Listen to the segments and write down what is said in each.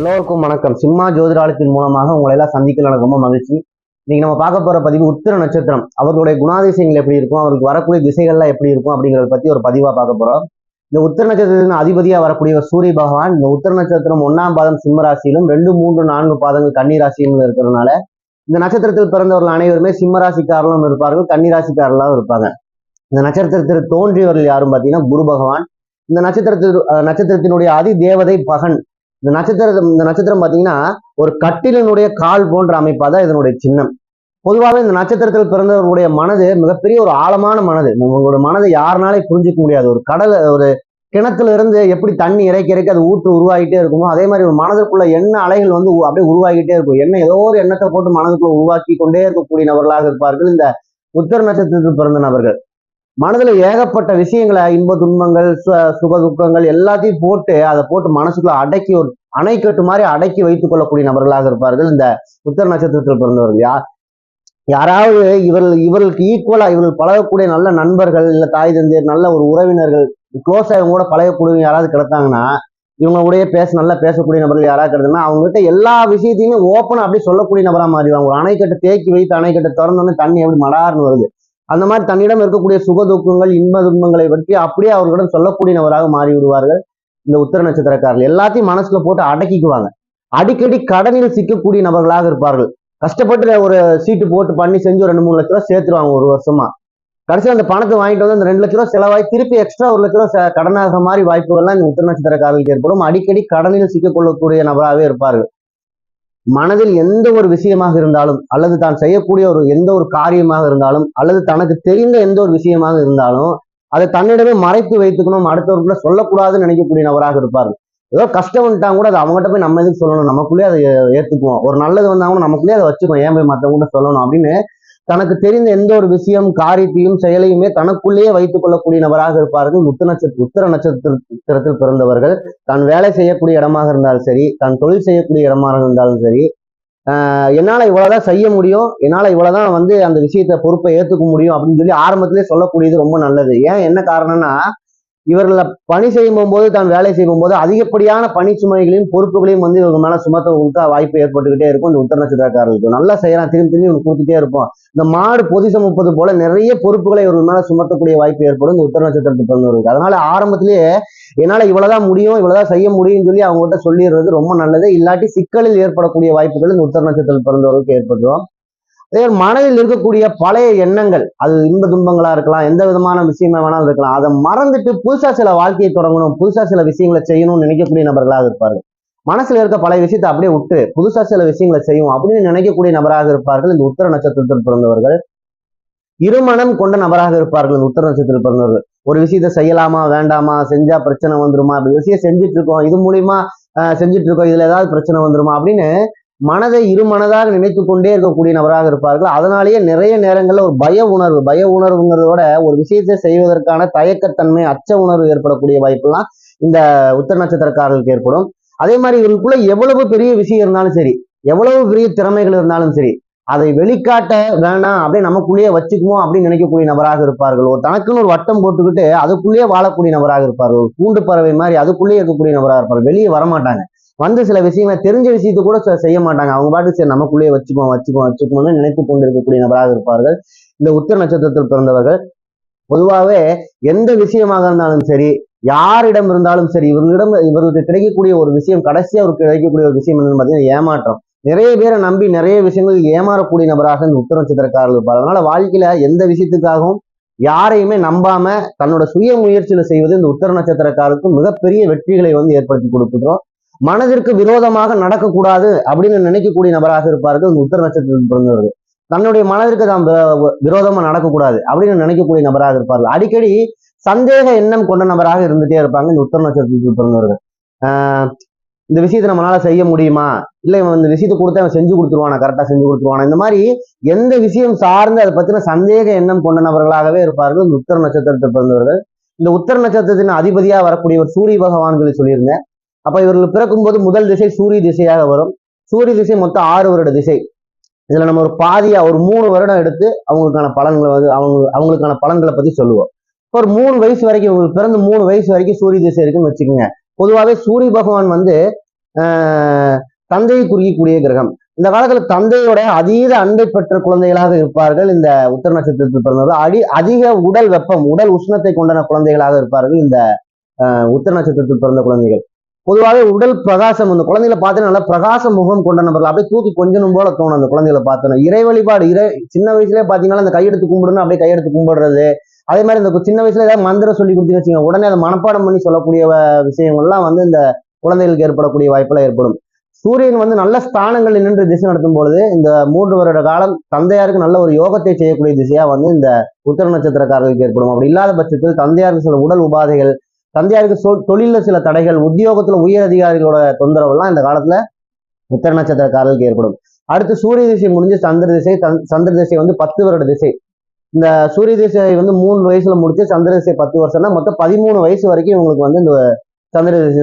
எல்லோருக்கும் வணக்கம். சிம்மா ஜோதிடாலத்தின் மூலமாக உங்களை எல்லாம் சந்திக்கல. எனக்கு ரொம்ப மகிழ்ச்சி. இன்னைக்கு நம்ம பார்க்க போற பதிவு உத்திர நட்சத்திரம். அவர்களுடைய குணாதிசயங்கள் எப்படி இருக்கும் அவருக்கு வரக்கூடிய திசைகள்லாம் எப்படி இருக்கும் அப்படிங்கிறத பத்தி ஒரு பதிவா பார்க்க போறோம். இந்த உத்திர நட்சத்திரத்தின் அதிபதியா வரக்கூடிய சூரிய பகவான் இந்த உத்திர நட்சத்திரம் ஒன்னாம் பாதம் சிம்ம ராசியிலும் ரெண்டு மூன்று நான்கு பாதங்கள் கன்னி ராசியிலும் இருக்கிறதுனால இந்த நட்சத்திரத்தில் பிறந்தவர்கள் அனைவருமே சிம்ம ராசிக்காரர்களும் இருப்பார்கள் கன்னி ராசிக்காரர்களும் இருப்பாங்க. இந்த நட்சத்திரத்தில் தோன்றியவர்கள் யாரும் பார்த்தீங்கன்னா குரு பகவான். இந்த நட்சத்திரத்தில் நட்சத்திரத்தினுடைய அதி தேவதை பகன். இந்த நட்சத்திரம் இந்த நட்சத்திரம் பார்த்தீங்கன்னா ஒரு கட்டிலினுடைய கால் போன்ற அமைப்பாக தான் இதனுடைய சின்னம். பொதுவாகவே இந்த நட்சத்திரத்தில் பிறந்தவர்களுடைய மனது மிகப்பெரிய ஒரு ஆழமான மனது. உங்களோட மனதை யாருனாலே புரிஞ்சிக்க முடியாது. ஒரு கடல் ஒரு கிணத்துல இருந்து எப்படி தண்ணி இறைக்க இறைக்க அது ஊற்று உருவாகிட்டே இருக்குமோ அதே மாதிரி ஒரு மனதுக்குள்ள எண்ண அலைகள் வந்து அப்படியே உருவாகிட்டே இருக்கும். என்ன ஏதோ ஒரு எண்ணத்தை போட்டு மனதுக்குள்ள உருவாக்கி கொண்டே இருக்கக்கூடிய நபர்களாக இருப்பார்கள் இந்த உத்தர நட்சத்திரத்தில் பிறந்த நபர்கள். மனதுல ஏகப்பட்ட விஷயங்களை இன்ப துன்பங்கள் சு- சுக துக்கங்கள் எல்லாத்தையும் போட்டு அதை போட்டு மனசுக்குள்ள அடக்கி ஒரு அணைக்கட்டு மாதிரி அடக்கி வைத்துக் கொள்ளக்கூடிய நபர்களாக இருப்பார்கள் இந்த உத்தர நட்சத்திரத்தில் பிறந்தவர்கள் யார் யாராவது இவர்கள் இவர்களுக்கு ஈக்குவலா இவர்கள் பழகக்கூடிய நல்ல நண்பர்கள் இல்ல தாய் தந்தையர் நல்ல ஒரு உறவினர்கள் க்ளோஸா இவங்க கூட பழகக்கூடிய யாராவது கிடைத்தாங்கன்னா இவங்க பேச நல்லா பேசக்கூடிய நபர்கள் யாராவது கிடைத்தாங்கன்னா அவங்ககிட்ட எல்லா விஷயத்தையுமே ஓப்பனா அப்படியே சொல்லக்கூடிய நபரா மாறிடுவாங்க. ஒரு அணைக்கட்டை தேக்கி வைத்து அணைக்கட்டை திறந்தோன்னே தண்ணி எப்படி மடார்னு வருது. அந்த மாதிரி தன்னிடம் இருக்கக்கூடிய சுக துக்கங்கள் இன்ப துன்பங்களை பற்றி அப்படியே அவர்களிடம் சொல்லக்கூடிய நபராக மாறி விடுவார்கள் இந்த உத்தர நட்சத்திரக்காரர்கள். எல்லாத்தையும் மனசுல போட்டு அடக்கிக்குவாங்க. அடிக்கடி கடனில் சிக்கக்கூடிய நபர்களாக இருப்பார்கள். கஷ்டப்பட்டு ஒரு சீட்டு போட்டு பண்ணி செஞ்சு ஒரு ரெண்டு மூணு லட்ச ரூபா சேர்த்துருவாங்க ஒரு வருஷமா. கடைசியில் அந்த பணத்தை வாங்கிட்டு வந்து அந்த ரெண்டு லட்ச ரூபா செலவாகி திருப்பி எக்ஸ்ட்ரா ஒரு லட்ச ரூபா கடனாகிற மாதிரி வாய்ப்புகள்லாம் இந்த உத்தர நட்சத்திரக்காரர்களுக்கு ஏற்படும். அடிக்கடி கடனில் சிக்கக்கொள்ளக்கூடிய நபராகவே இருப்பார்கள். மனதில் எந்த ஒரு விஷயமாக இருந்தாலும் அல்லது தான் செய்யக்கூடிய ஒரு எந்த ஒரு காரியமாக இருந்தாலும் அல்லது தனக்கு தெரிந்த எந்த ஒரு விஷயமாக இருந்தாலும் அதை தன்னிடமே மறைத்து வைத்துக்கணும் அடுத்தவர்களை சொல்லக்கூடாதுன்னு நினைக்கக்கூடிய நபராக இருப்பார் ஏதோ கஷ்டம் வந்துட்டாங்க கூட அதை அவங்ககிட்ட போய் நம்ம எதுக்கு சொல்லணும்? நமக்குள்ளேயே அதை ஏற்றுக்குவோம் ஏத்துக்குவோம். ஒரு நல்லது வந்தாங்கன்னா நமக்குள்ளேயே அதை வச்சுக்கணும். ஏன் போய் மற்றவங்ககிட்ட சொல்லணும் அப்படின்னு தனக்கு தெரிந்த எந்த ஒரு விஷயம் காரியத்தையும் செயலையுமே தனக்குள்ளேயே வைத்துக் கொள்ளக்கூடிய நபராக இருப்பார்கள். முத்து நட்சத்திர உத்தர நட்சத்திரத்தில் பிறந்தவர்கள். தான் வேலை செய்யக்கூடிய இடமாக இருந்தாலும் சரி தான் தொழில் செய்யக்கூடிய இடமாக இருந்தாலும் சரி ஆஹ் இவ்வளோதான் செய்ய முடியும் என்னால் இவ்வளோதான் வந்து அந்த விஷயத்தை பொறுப்பை ஏற்றுக்க முடியும் அப்படின்னு சொல்லி ஆரம்பத்திலே சொல்லக்கூடியது ரொம்ப நல்லது. ஏன்? என்ன காரணம்னா இவர்களை பணி செய்யும் போது தான் வேலை செய்யும் போது அதிகப்படியான பணி சுமைகளையும் பொறுப்புகளையும் வந்து இவங்க மேல சுமத்த கொடுத்தா வாய்ப்பு ஏற்பட்டுக்கிட்டே இருக்கும். இந்த உத்தர நட்சத்திரக்காரர்களுக்கு. நல்லா செய்யறான் திரும்பி திரும்பி இவங்க கொடுத்துட்டே இருப்போம். இந்த மாடு பொதி சுமப்பது போல நிறைய பொறுப்புகளை இவர்கள் மேல சுமத்தக்கூடிய வாய்ப்பு ஏற்படும். இந்த உத்தர நட்சத்திரத்துக்கு பிறந்தவர்களுக்கு அதனால ஆரம்பத்திலேயே என்னால இவ்வளவுதான் முடியும் இவ்வளவுதான் செய்ய முடியும்னு சொல்லி அவங்ககிட்ட சொல்லிடுறது ரொம்ப நல்லது. இல்லாட்டி சிக்கலில் ஏற்படக்கூடிய வாய்ப்புகள் இந்த உத்தர நட்சத்திரத்தில் பிறந்தவர்களுக்கு ஏற்பட்டுரும். அதே மனதில் இருக்கக்கூடிய பழைய எண்ணங்கள் அது இன்ப துன்பங்களா இருக்கலாம் எந்த விதமான விஷயமா வேணாலும் இருக்கலாம். அதை மறந்துட்டு புதுசா சில வாழ்க்கையை தொடங்கணும் புதுசா சில விஷயங்களை செய்யணும்னு நினைக்கக்கூடிய நபர்களாக இருப்பார்கள். மனசுல இருக்க பழைய விஷயத்தை அப்படியே விட்டு புதுசா சில விஷயங்களை செய்யும் அப்படின்னு நினைக்கக்கூடிய நபராக இருப்பார்கள். இந்த உத்தர நட்சத்திரத்தில் பிறந்தவர்கள். இருமனம் கொண்ட நபராக இருப்பார்கள் இந்த உத்தர நட்சத்திரத்தில் பிறந்தவர்கள். ஒரு விஷயத்தை செய்யலாமா வேண்டாமா செஞ்சா பிரச்சனை வந்துருமா அப்படி விஷயம் செஞ்சுட்டு இருக்கோம் இது மூலியமா ஆஹ், செஞ்சுட்டு இருக்கோம் இதுல ஏதாவது பிரச்சனை வந்துருமா அப்படின்னு மனதை இருமனதாக நினைத்து கொண்டே இருக்கக்கூடிய நபராக இருப்பார்கள். அதனாலேயே நிறைய நேரங்களில் ஒரு பய உணர்வு பய உணர்வுங்கிறதோட ஒரு விஷயத்தை செய்வதற்கான தயக்கத்தன்மை அச்ச உணர்வு ஏற்படக்கூடிய வாய்ப்பெல்லாம் இந்த உத்தர நட்சத்திரக்காரர்களுக்கு ஏற்படும். அதே மாதிரி இவர்களுக்குள்ள எவ்வளவு பெரிய விஷயம் இருந்தாலும் சரி எவ்வளவு பெரிய திறமைகள் இருந்தாலும் சரி அதை வெளிக்காட்ட வேணாம் அப்படியே நமக்குள்ளேயே வச்சுக்குவோம் அப்படின்னு நினைக்கக்கூடிய நபராக இருப்பார்கள். ஒரு தனக்குன்னு ஒரு வட்டம் போட்டுக்கிட்டு அதுக்குள்ளேயே வாழக்கூடிய நபராக இருப்பார்கள். ஒரு கூண்டு பறவை மாதிரி அதுக்குள்ளேயே இருக்கக்கூடிய நபராக இருப்பார்கள். வெளியே வரமாட்டாங்க. வந்து சில விஷயங்களை தெரிஞ்ச விஷயத்தை கூட செய்ய மாட்டாங்க. அவங்க பாட்டு சரி நமக்குள்ளேயே வச்சுக்குவோம் வச்சுக்குவோம் வச்சுக்குவோம்னு நினைத்து கொண்டிருக்கக்கூடிய நபராக இருப்பார்கள். இந்த உத்தர நட்சத்திரத்தில் பிறந்தவர்கள். பொதுவாகவே எந்த விஷயமாக இருந்தாலும் சரி யாரிடம் இருந்தாலும் சரி இவர்களிடம் இவர்களுக்கு கிடைக்கக்கூடிய ஒரு விஷயம் கடைசியாக அவருக்கு கிடைக்கக்கூடிய ஒரு விஷயம் என்னன்னு பார்த்தீங்கன்னா ஏமாற்றம். நிறைய பேரை நம்பி நிறைய விஷயங்கள் ஏமாறக்கூடிய நபராக இந்த உத்தர நட்சத்திரக்காரர்கள் இருப்பார் அதனால வாழ்க்கையில எந்த விஷயத்துக்காகவும் யாரையுமே நம்பாம தன்னோட சுய முயற்சியில செய்வது இந்த உத்தர நட்சத்திரக்காரருக்கு மிகப்பெரிய வெற்றிகளை வந்து ஏற்படுத்தி கொடுக்குறோம் மனதிற்கு விரோதமாக நடக்கக்கூடாது அப்படின்னு நினைக்கக்கூடிய நபராக இருப்பார்கள் இந்த உத்தர நட்சத்திரத்தில் பிறந்தவர்கள். தன்னுடைய மனதிற்கு தான் விரோதமா நடக்கக்கூடாது அப்படின்னு நினைக்கக்கூடிய நபராக இருப்பார்கள். அடிக்கடி சந்தேக எண்ணம் கொண்ட நபராக இருந்துட்டே இருப்பாங்க இந்த உத்தர நட்சத்திரத்தில் பிறந்தவர்கள். இந்த விஷயத்தை நம்மளால செய்ய முடியுமா? இல்ல இவன் இந்த விஷயத்தை கொடுத்து அவன் செஞ்சு கொடுத்துருவானா? கரெக்டா செஞ்சு கொடுத்துருவானா? இந்த மாதிரி எந்த விஷயம் சார்ந்து அதை பத்தின சந்தேக எண்ணம் கொண்ட நபர்களாகவே இருப்பார்கள் இந்த உத்தர நட்சத்திரத்தை பிறந்தவர்கள். இந்த உத்தர நட்சத்திரத்தின் அதிபதியா வரக்கூடியவர் சூரிய பகவான் சொல்லி சொல்லியிருந்தேன். அப்ப இவர்கள் பிறக்கும்போது முதல் திசை சூரிய திசையாக வரும். சூரிய திசை மொத்தம் ஆறு வருட திசை. இதுல நம்ம ஒரு பாதியா ஒரு மூணு வருடம் எடுத்து அவங்களுக்கான பலன்களை வந்து அவங்க அவங்களுக்கான பலன்களை பத்தி சொல்லுவோம். இப்போ ஒரு மூணு வயசு வரைக்கும் இவங்களுக்கு பிறந்து மூணு வயசு வரைக்கும் சூரிய திசை இருக்குன்னு வச்சுக்கோங்க. பொதுவாகவே சூரிய பகவான் வந்து ஆஹ் தந்தையை குறிக்கக்கூடிய கிரகம். இந்த காலத்துல தந்தையோட அதீத அன்பை பெற்ற குழந்தைகளாக இருப்பார்கள் இந்த உத்தர நட்சத்திரத்தில் பிறந்தவர்கள். அடி அதிக உடல் வெப்பம் உடல் உஷ்ணத்தை கொண்டன குழந்தைகளாக இருப்பார்கள் இந்த ஆஹ் உத்தர நட்சத்திரத்தில் பிறந்த குழந்தைகள். பொதுவாகவே உடல் பிரகாசம் அந்த குழந்தைகளை பார்த்து நல்லா பிரகாச முகம் கொண்ட நபர்கள். அப்படியே தூக்கி கொஞ்சணும் போல தோணும் அந்த குழந்தைகளை பார்த்தோன்னா. இறை வழிபாடு இறை சின்ன வயசுல பாத்தீங்கன்னா அந்த கையெடுத்து கும்பிடணும் அப்படியே கையெடுத்து கும்பிடுறது. அதே மாதிரி இந்த சின்ன வயசுல ஏதாவது மந்திரம் சொல்லி கொடுத்தீங்கன்னு வச்சுக்கோங்க. உடனே அதை மனப்பாடம் பண்ணி சொல்லக்கூடிய விஷயங்கள்லாம் வந்து இந்த குழந்தைகளுக்கு ஏற்படக்கூடிய வாய்ப்பெல்லாம் ஏற்படும். சூரியன் வந்து நல்ல ஸ்தானங்களில் நின்று திசை நடத்தும் பொழுது இந்த மூன்று வருட காலம் தந்தையாருக்கு நல்ல ஒரு யோகத்தை செய்யக்கூடிய திசையா வந்து இந்த உத்தர நட்சத்திரக்காரர்களுக்கு ஏற்படும். அப்படி இல்லாத பட்சத்தில் தந்தையாருக்கு சில உடல் உபாதைகள் தந்தையாருக்கு சொல் தொழிலில் சில தடைகள் உத்தியோகத்துல உயர் அதிகாரிகளோட தொந்தரவுலாம் இந்த காலத்துல உத்தர நட்சத்திரக்காரர்களுக்கு ஏற்படும். அடுத்து சூரிய திசை முடிஞ்சு சந்திர திசை சந்திர திசை வந்து பத்து வருட திசை. இந்த சூரிய திசை வந்து மூணு வயசுல முடிச்சு சந்திர திசை பத்து வருஷம்னா மொத்தம் பதிமூணு வயசு வரைக்கும் இவங்களுக்கு வந்து இந்த சந்திர திசை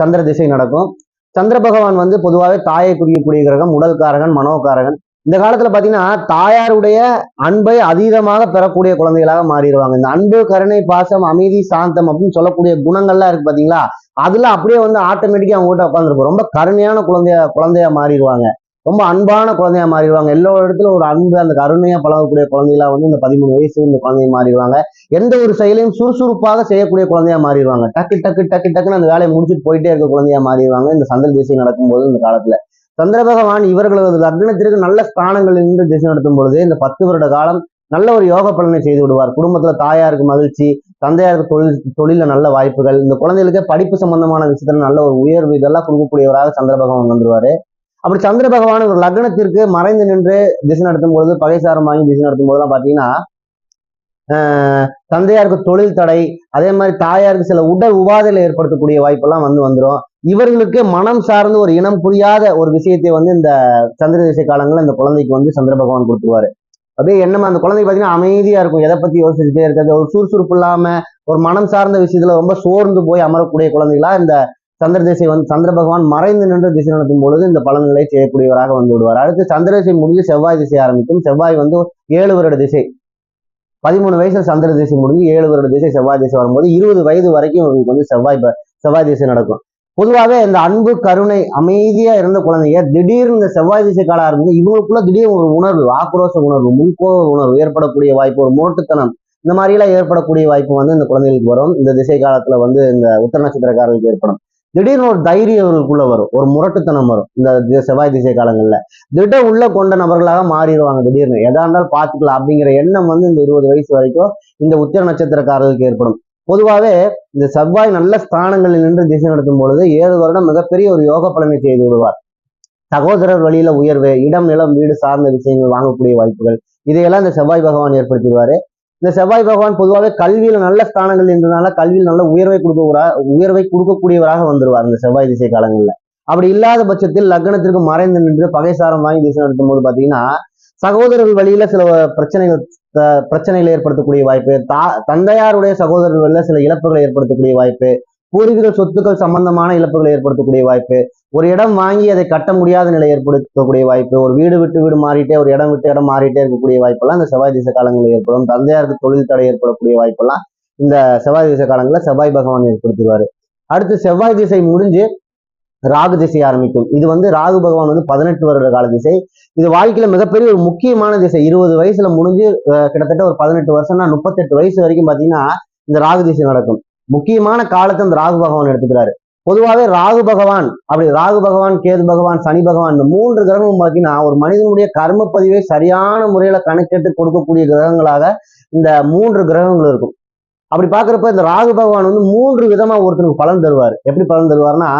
சந்திர திசை நடக்கும். சந்திர பகவான் வந்து பொதுவாகவே தாயை குறிக்கக்கூடிய கிரகம் உடல்காரகன் மனோகாரகன். இந்த காலத்துல பாத்தீங்கன்னா தாயாருடைய அன்பை அதீதமாக பெறக்கூடிய குழந்தைகளாக மாறிடுவாங்க. இந்த அன்பு கருணை பாசம் அமைதி சாந்தம் அப்படின்னு சொல்லக்கூடிய குணங்கள்லாம் இருக்கு பாத்தீங்களா? அதுல அப்படியே வந்து ஆட்டோமேட்டிக்கா அவங்க கிட்ட உட்காந்துருக்கும் ரொம்ப கருணையான குழந்தைய குழந்தையா மாறிடுவாங்க. ரொம்ப அன்பான குழந்தையா மாறிடுவாங்க. எல்லா இடத்துல ஒரு அன்பு அந்த கருணையா பழகக்கூடிய குழந்தைகளா வந்து இந்த பதிமூணு வயசு இந்த குழந்தைய மாறிடுவாங்க. எந்த ஒரு செயலையும் சுறுசுறுப்பாக செய்யக்கூடிய குழந்தையா மாறிடுவாங்க. டக்கு டக்கு டக்கு டக்குன்னு அந்த வேலையை முடிச்சுட்டு போயிட்டே இருக்க குழந்தையா மாறிடுவாங்க. இந்த சந்தல் திசை நடக்கும்போது இந்த காலத்துல. சந்திர பகவான் இவர்களது லக்னத்திற்கு நல்ல ஸ்தானங்களில் நின்று திசை நடத்தும் பொழுது இந்த பத்து வருட காலம் நல்ல ஒரு யோக பலனை செய்து விடுவார். குடும்பத்துல தாயாருக்கு மகிழ்ச்சி தந்தையாருக்கு தொழில் தொழில நல்ல வாய்ப்புகள் இந்த குழந்தைகளுக்கு படிப்பு சம்பந்தமான விஷயத்துல நல்ல ஒரு உயர்வு இதெல்லாம் கொடுக்கக்கூடியவராக சந்திர பகவான் வந்துருவாரு அப்படி சந்திர பகவான் ஒரு லக்னத்திற்கு மறைந்து நின்று திசை நடத்தும் பொழுது பகைசாரம் வாங்கி திசை நடத்தும் போதெல்லாம் பாத்தீங்கன்னா ஆஹ் தந்தையாருக்கு தொழில் தடை அதே மாதிரி தாயாருக்கு சில உடல் உபாதைகளை ஏற்படுத்தக்கூடிய வாய்ப்பெல்லாம் வந்து வந்துடும் இவர்களுக்கு மனம் சார்ந்து ஒரு இனம் புரியாத ஒரு விஷயத்தை வந்து இந்த சந்திர திசை காலங்களில் இந்த குழந்தைக்கு வந்து சந்திர பகவான் கொடுத்துருவாரு. அப்படியே என்னமா அந்த குழந்தை பார்த்தீங்கன்னா அமைதியா இருக்கும். எதை பத்தி யோசிச்சுட்டே இருக்காது. ஒரு சுறுசுறுப்பு இல்லாம ஒரு மனம் சார்ந்த விஷயத்துல ரொம்ப சோர்ந்து போய் அமரக்கூடிய குழந்தைகளா இந்த சந்திர திசை வந்து சந்திர பகவான் மறைந்து நின்று திசை நடத்தும் பொழுது இந்த பலன்களை செய்யக்கூடியவராக வந்து விடுவார். அடுத்து சந்திர திசை முடிஞ்சு செவ்வாய் திசை ஆரம்பிக்கும். செவ்வாய் வந்து ஏழு வருட திசை. பதிமூணு வயசுல சந்திர திசை முடிஞ்சு ஏழு வருட திசை செவ்வாய் திசை வரும்போது இருபது வயது வரைக்கும் இவங்களுக்கு வந்து செவ்வாய் செவ்வாய் திசை நடக்கும். பொதுவாகவே இந்த அன்பு கருணை அமைதியா இருந்த குழந்தைங்க திடீர்னு இந்த செவ்வாய் திசை காலம் ஆரம்பிக்கும். இவங்களுக்குள்ள திடீர் ஒரு உணர்வு ஆக்ரோஷ உணர்வு முன்கோப உணர்வு ஏற்படக்கூடிய வாய்ப்பு ஒரு மோட்டுத்தனம். இந்த மாதிரிலாம் ஏற்படக்கூடிய வாய்ப்பு வந்து இந்த குழந்தைகளுக்கு வரும். இந்த திசை காலத்துல வந்து இந்த உத்தர நட்சத்திரக்காரர்களுக்கு ஏற்படும். திடீர்னு ஒரு தைரியம் இவர்களுக்குள்ள வரும். ஒரு முரட்டுத்தனம் வரும் இந்த செவ்வாய் திசை காலங்கள்ல. திட உள்ள கொண்ட நபர்களாக மாறிடுவாங்க திடீர்னு. எதா இருந்தாலும் பார்த்துக்கலாம் அப்படிங்கிற எண்ணம் வந்து இந்த இருபது வயசு வரைக்கும் இந்த உத்திர நட்சத்திரக்காரர்களுக்கு ஏற்படும். பொதுவாகவே இந்த செவ்வாய் நல்ல ஸ்தானங்களில் நின்று திசை நடத்தும் பொழுது ஏழு வருடம் மிகப்பெரிய ஒரு யோக பலனை செய்து விடுவார். சகோதரர் வழியில உயர்வு இடம் நிலம் வீடு சார்ந்த விஷயங்கள் வாங்கக்கூடிய வாய்ப்புகள் இதையெல்லாம் இந்த செவ்வாய் பகவான் ஏற்படுத்திடுவாரு. இந்த செவ்வாய் பகவான் பொதுவாகவே கல்வியில நல்ல ஸ்தானங்கள் என்றனால கல்வியில் நல்ல உயர்வை கொடுக்க உயர்வை கொடுக்கக்கூடியவராக வந்துருவார் இந்த செவ்வாய் திசை காலங்களில். அப்படி இல்லாத பட்சத்தில் லக்னத்திற்கு மறைந்து நின்று பகைசாரம் வாங்கி திசை நடத்தும் போது பாத்தீங்கன்னா சகோதரர்கள் வழியில சில பிரச்சனைகள் பிரச்சனைகளை ஏற்படுத்தக்கூடிய வாய்ப்பு தா தந்தையாருடைய சகோதரர்கள் வழியில சில இழப்புகளை ஏற்படுத்தக்கூடிய வாய்ப்பு பூர்வீக சொத்துக்கள் சம்பந்தமான இழப்புகளை ஏற்படுத்தக்கூடிய வாய்ப்பு ஒரு இடம் வாங்கி அதை கட்ட முடியாத நிலை ஏற்படுத்தக்கூடிய வாய்ப்பு ஒரு வீடு விட்டு வீடு மாறிட்டே ஒரு இடம் விட்டு இடம் மாறிட்டே இருக்கக்கூடிய வாய்ப்பெல்லாம் இந்த செவ்வாய் திசை காலங்களில் ஏற்படும். தந்தையாருக்கு தொழில் தடை ஏற்படக்கூடிய வாய்ப்பெல்லாம் இந்த செவ்வாய் திசை காலங்களில் செவ்வாய் பகவான் ஏற்படுத்திடுவாரு. அடுத்து செவ்வாய் திசை முடிஞ்சு ராகு திசை ஆரம்பிக்கும். இது வந்து ராகு பகவான் வந்து பதினெட்டு வருட கால திசை. இது வாழ்க்கையில மிகப்பெரிய ஒரு முக்கியமான திசை. இருபது வயசுல முடிஞ்சு கிட்டத்தட்ட ஒரு பதினெட்டு வருஷம்னா முப்பத்தெட்டு வயசு வரைக்கும் பாத்தீங்கன்னா இந்த ராகு திசை நடக்கும். முக்கியமான காலத்தை இந்த ராகு பகவான் எடுத்துக்கிறாரு. பொதுவாகவே ராகு பகவான் அப்படி ராகு பகவான் கேது பகவான் சனி பகவான் இந்த மூன்று கிரகமும் பார்த்தீங்கன்னா ஒரு மனிதனுடைய கர்ம பதிவை சரியான முறையில கணக்கெட்டு கொடுக்கக்கூடிய கிரகங்களாக இந்த மூன்று கிரகங்கள் இருக்கும். அப்படி பாக்குறப்ப இந்த ராகு பகவான் வந்து மூன்று விதமா ஒருத்தனுக்கு பலன் தருவார். எப்படி பலன் தருவார்னா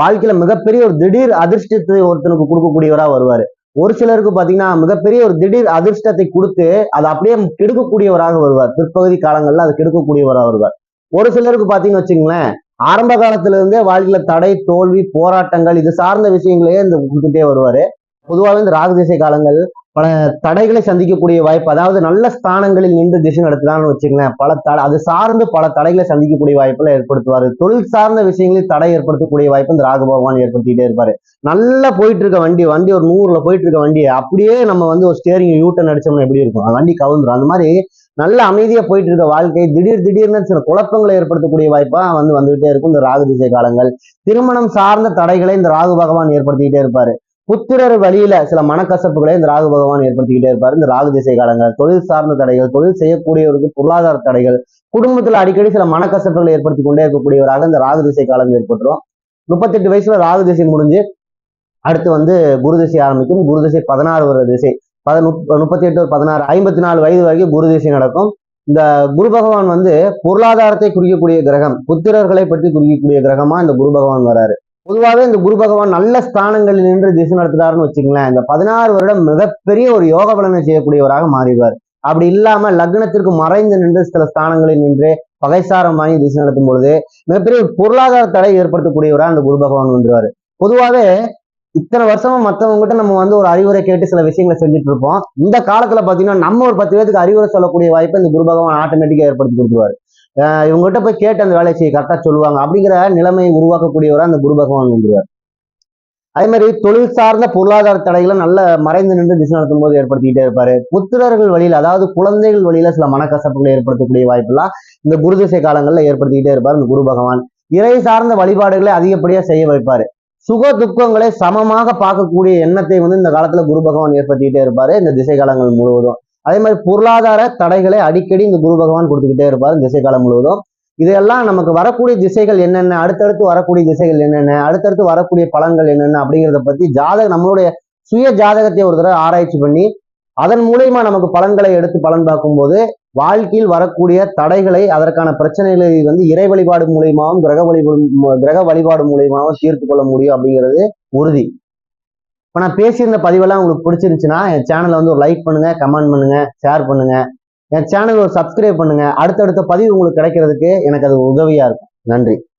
வாழ்க்கையில மிகப்பெரிய ஒரு திடீர் அதிர்ஷ்டத்தை ஒருத்தனுக்கு கொடுக்கக்கூடியவரா வருவாரு. ஒரு சிலருக்கு பாத்தீங்கன்னா மிகப்பெரிய ஒரு திடீர் அதிர்ஷ்டத்தை கொடுத்து அதை அப்படியே கெடுக்கக்கூடியவராக வருவார். பிற்பகுதி காலங்கள்ல அதை கெடுக்கக்கூடியவராக வருவார். ஒரு சிலருக்கு பாத்தீங்கன்னு வச்சுங்களேன் ஆரம்ப காலத்துல இருந்தே வாழ்க்கையில தடை தோல்வி போராட்டங்கள் இது சார்ந்த விஷயங்களையே இந்த கொடுத்துட்டே வருவாரு. பொதுவாகவே இந்த ராகு திசை காலங்கள் பல தடைகளை சந்திக்கக்கூடிய வாய்ப்பு அதாவது நல்ல ஸ்தானங்களில் நின்று திசை நடத்துதான்னு வச்சுங்களேன் பல தடை அது சார்ந்து பல தடைகளை சந்திக்கக்கூடிய வாய்ப்புல ஏற்படுத்துவாரு. தொழில் சார்ந்த விஷயங்களில் தடை ஏற்படுத்தக்கூடிய வாய்ப்பு இந்த ராகு பகவான் ஏற்படுத்திட்டே இருப்பாரு. நல்லா போயிட்டு இருக்க வண்டி வண்டி ஒரு நூறுல போயிட்டு இருக்க வண்டியை அப்படியே நம்ம வந்து ஒரு ஸ்டேரிங் யூட்டன் அடிச்சோம்னா எப்படி இருக்கும்? அந்த வண்டி கவுந்துரும். அந்த மாதிரி நல்ல அமைதியா போயிட்டு இருக்க வாழ்க்கை திடீர் திடீர்னு சில குழப்பங்களை ஏற்படுத்தக்கூடிய வாய்ப்பா வந்து வந்துகிட்டே இருக்கும் இந்த ராகு திசை காலங்கள். திருமணம் சார்ந்த தடைகளை இந்த ராகு பகவான் ஏற்படுத்திக்கிட்டே இருப்பாரு. புத்திரர் வழியில சில மனக்கசப்புகளை இந்த ராகு பகவான் ஏற்படுத்திக்கிட்டே இருப்பாரு. இந்த ராகு திசை காலங்கள் தொழில் சார்ந்த தடைகள் தொழில் செய்யக்கூடியவருக்கு பொருளாதார தடைகள் குடும்பத்துல அடிக்கடி சில மனக்கசப்புகளை ஏற்படுத்தி கொண்டே இருக்கக்கூடியவராக இந்த ராகு திசை காலம் ஏற்பட்டுரும். முப்பத்தெட்டு வயசுல ராகு திசை முடிஞ்சு அடுத்து வந்து குரு திசை ஆரம்பிக்கும். குரு திசை பதினாறு வருட திசை. பத முப்பத்தி எட்டு பதினாறு ஐம்பத்தி நாலு வயது வரைக்கும் குரு திசை நடக்கும். இந்த குரு பகவான் வந்து பொருளாதாரத்தை குறிக்கக்கூடிய கிரகம் புத்திரர்களை பற்றி குறிக்கக்கூடிய கிரகமா இந்த குரு பகவான் வராரு. பொதுவாகவே இந்த குரு பகவான் நல்ல ஸ்தானங்களில் நின்று திசை நடத்துறாருன்னு வச்சுங்களேன் இந்த பதினாறு வருடம் மிகப்பெரிய ஒரு யோக பலனை செய்யக்கூடியவராக மாறிடுவார். அப்படி இல்லாம லக்னத்திற்கு மறைந்து நின்று சில ஸ்தானங்களில் நின்று பகைசாரம் வாங்கி திசை நடத்தும் பொழுது மிகப்பெரிய ஒரு பொருளாதார தடை ஏற்படுத்தக்கூடியவராக அந்த குரு பகவான் வந்துருவாரு பொதுவாகவே இத்தனை வருஷமா மத்தவங்ககிட்ட நம்ம வந்து ஒரு அறிவுரை கேட்டு சில விஷயங்களை செஞ்சுட்டு இருப்போம். இந்த காலத்துல பாத்தீங்கன்னா நம்ம ஒரு பத்து பேருக்கு அறிவுரை சொல்லக்கூடிய வாய்ப்பை இந்த குரு பகவான் ஆட்டோமேட்டிக்கா ஏற்படுத்தி கொடுத்துருவாரு. இவங்ககிட்ட போய் கேட்டு அந்த வேலையை செய்ய கரெக்டா சொல்லுவாங்க. அப்படிங்கிற நிலைமையை உருவாக்கக்கூடியவராக அந்த குரு பகவான் வந்துடுவார். அதே மாதிரி தொழில் சார்ந்த பொருளாதார தடைகளை நல்ல மறைந்து நின்று திசை நடத்தும் போது ஏற்படுத்திக்கிட்டே இருப்பாரு. புத்திரர்கள் வழியில அதாவது குழந்தைகள் வழியில சில மனக்கசப்புகளை ஏற்படுத்தக்கூடிய வாய்ப்பெல்லாம் இந்த குரு திசை காலங்கள்ல ஏற்படுத்திக்கிட்டே இருப்பார் இந்த குரு பகவான் இறை சார்ந்த வழிபாடுகளை அதிகப்படியா செய்ய வைப்பாரு. சுக துக்கங்களை சமமாக பார்க்கக்கூடிய எண்ணத்தை வந்து இந்த காலத்துல குரு பகவான் ஏற்படுத்திக்கிட்டே இருப்பாரு. இந்த திசை காலங்கள் முழுவதும். அதே மாதிரி பொருளாதார தடைகளை அடிக்கடி இந்த குரு பகவான் கொடுத்துக்கிட்டே இருப்பார் இந்த திசை காலம் முழுவதும். இதெல்லாம் நமக்கு வரக்கூடிய திசைகள் என்னென்ன அடுத்தடுத்து வரக்கூடிய திசைகள் என்னென்ன அடுத்தடுத்து வரக்கூடிய பலன்கள் என்னென்ன அப்படிங்கிறத பத்தி ஜாதக நம்மளுடைய சுய ஜாதகத்தை ஒரு தடவை ஆராய்ச்சி பண்ணி அதன் மூலியமா நமக்கு பலன்களை எடுத்து பலன் பார்க்கும்போது வாழ்க்கையில் வரக்கூடிய தடைகளை அதற்கான பிரச்சனைகளை வந்து இறை வழிபாடு மூலியமாகவும் கிரக வழிபாடு கிரக வழிபாடு மூலியமாகவும் தீர்த்து கொள்ள முடியும் அப்படிங்கிறது உறுதி. இப்போ நான் பேசியிருந்த பதிவெல்லாம் உங்களுக்கு பிடிச்சிருந்துச்சுன்னா என் சேனலை வந்து ஒரு லைக் பண்ணுங்க கமெண்ட் பண்ணுங்க ஷேர் பண்ணுங்க. என் சேனல் ஒரு சப்ஸ்கிரைப் பண்ணுங்க. அடுத்தடுத்த பதிவு உங்களுக்கு கிடைக்கிறதுக்கு எனக்கு அது உதவியா இருக்கும். நன்றி.